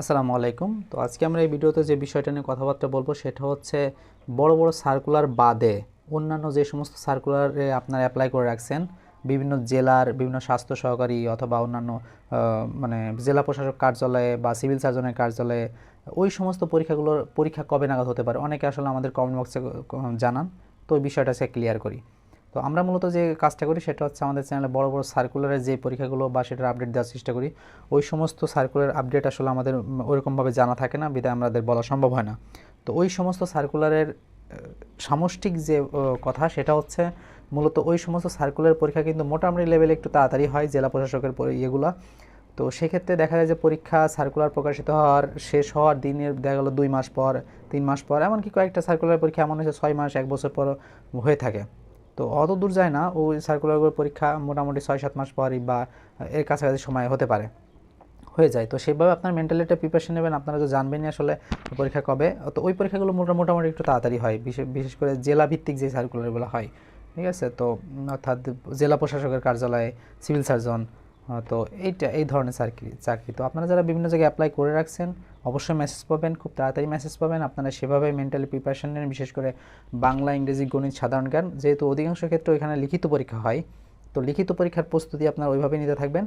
আসসালামু আলাইকুম। তো আজকে আমরা এই ভিডিওতে যে বিষয়টা নিয়ে কথাবার্তা বলব সেটা হচ্ছে বড় বড় সার্কুলার বাদে অন্যান্য যে সমস্ত সার্কুলারে আপনারা অ্যাপ্লাই করে রাখছেন, বিভিন্ন জেলার বিভিন্ন স্বাস্থ্য সহকারী অথবা অন্যান্য মানে জেলা প্রশাসক কার্যালয়ে বা সিভিল সার্জনের কার্যালয়ে, ওই সমস্ত পরীক্ষাগুলোর, পরীক্ষা কবে নাগাদ হতে পারে? অনেকে আসলে আমাদের কমেন্ট বক্সে জানান। তো ওই বিষয়টা সে ক্লিয়ার করি। তো আমরা মূলত যে কাজটা করি সেটা হচ্ছে আমাদের চ্যানেলে বড় বড় সার্কুলারের যে পরীক্ষাগুলো বা সেটার আপডেট দেওয়ার চেষ্টা করি, ওই সমস্ত সার্কুলার আপডেট আসলে আমাদের ওরকমভাবে জানা থাকে না, বিধায় আমাদের বলা সম্ভব হয় না। তো ওই সমস্ত সার্কুলারের সামষ্টিক যে কথা সেটা হচ্ছে মূলত ওই সমস্ত সার্কুলার পরীক্ষা কিন্তু মোটামুটি লেভেলে একটু তাড়াতাড়ি হয় জেলা প্রশাসকের পরি- ইয়েগুলা। তো সেক্ষেত্রে দেখা যায় যে পরীক্ষা সার্কুলার প্রকাশিত হওয়ার, শেষ হওয়ার দিনের দেখা গেলো দুই মাস পর, তিন মাস পর, এমনকি কয়েকটা সার্কুলার পরীক্ষা এমন হয়েছে ছয় মাস, এক বছর পর হয়ে থাকে। তো অত দূর যায় না ওই সার্কুলারগুলোর পরীক্ষা মোটামুটি ছয় সাত মাস পরই বা এর কাছাকাছি সময় হতে পারে, হয়ে যায়। তো সেভাবে আপনার মেন্টালিটা প্রিপারেশন নেবেন, আপনারা তো জানবেনই আসলে পরীক্ষা কবে। তো ওই পরীক্ষাগুলো মোটা মোটামুটি একটু তাড়াতাড়ি হয়, বিশেষ বিশেষ করে জেলা ভিত্তিক যে সার্কুলারগুলো হয়, ঠিক আছে? তো অর্থাৎ জেলা প্রশাসকের কার্যালয়ে সিভিল সার্জন তো এইটা, এই ধরনের চাকরি চাকরি। তো আপনারা যারা বিভিন্ন জায়গায় অ্যাপ্লাই করে রাখছেন, অবশ্যই মেসেজ পাবেন, খুব তাড়াতাড়ি মেসেজ পাবেন। আপনারা সেভাবে মেন্টালি প্রিপারেশন নেন, বিশেষ করে বাংলা, ইংরেজি, গণিত, সাধারণ জ্ঞান। যেহেতু অধিকাংশ ক্ষেত্রে ওইখানে লিখিত পরীক্ষা হয়, তো লিখিত পরীক্ষার প্রস্তুতি আপনারা ওইভাবে নিতে থাকবেন।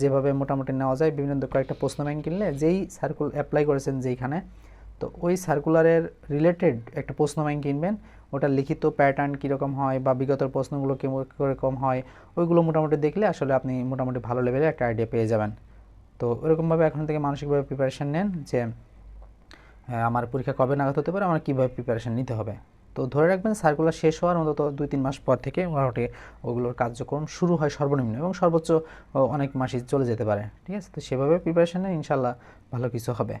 যেভাবে মোটামুটি নেওয়া যায়, বিভিন্ন কয়েকটা প্রশ্ন ব্যাংক কিনলে, যেই সার্কুল অ্যাপ্লাই করেছেন যেইখানে তো ওই সার্কুলারের রিলেটেড একটা প্রশ্ন ব্যাংক কিনবেন। ওটা লিখিত প্যাটার্ন কীরকম হয় বা বিগত প্রশ্নগুলো কীরকম হয়, ওইগুলো মোটামুটি দেখলে আসলে আপনি মোটামুটি ভালো লেভেলে একটা আইডিয়া পেয়ে যাবেন। তো ওরকমভাবে এখন থেকে মানসিকভাবে প্রিপারেশান নেন যে আমার পরীক্ষা কবে নাগাদ হতে পারে, আমার কীভাবে প্রিপারেশান নিতে হবে। তো ধরে রাখবেন সার্কুলার শেষ হওয়ার অন্তত দুই, তিন মাস পর থেকে মোটামুটি ওগুলোর কার্যক্রম শুরু হয় সর্বনিম্ন এবং সর্বোচ্চ অনেক মাসই চলে যেতে পারে। ঠিক আছে? তো সেভাবে প্রিপারেশান ইনশাল্লাহ ভালো কিছু হবে।